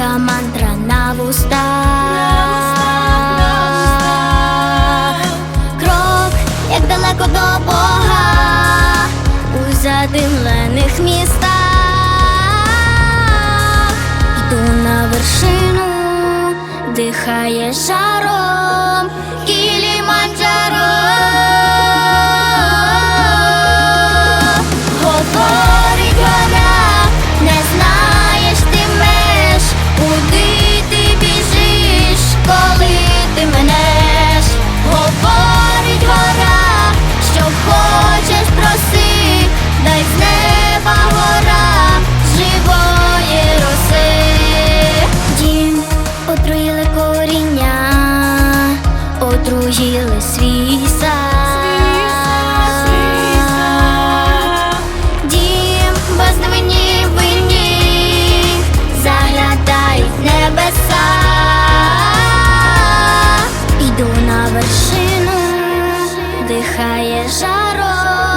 Тиха мантра на вуста. крок, як далеко до Бога, у задимлених містах, йду на вершину, дихає жаром. дихає жаром.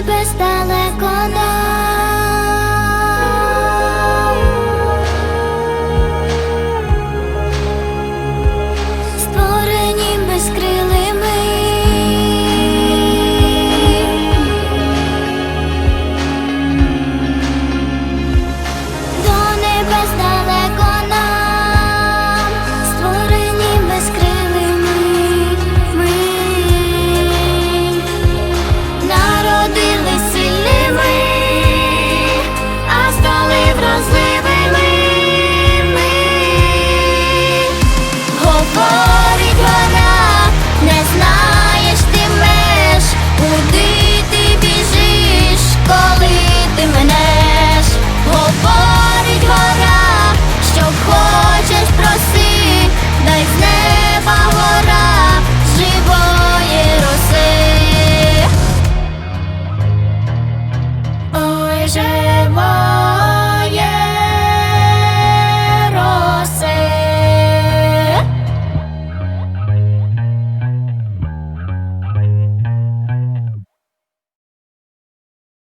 небес далеко.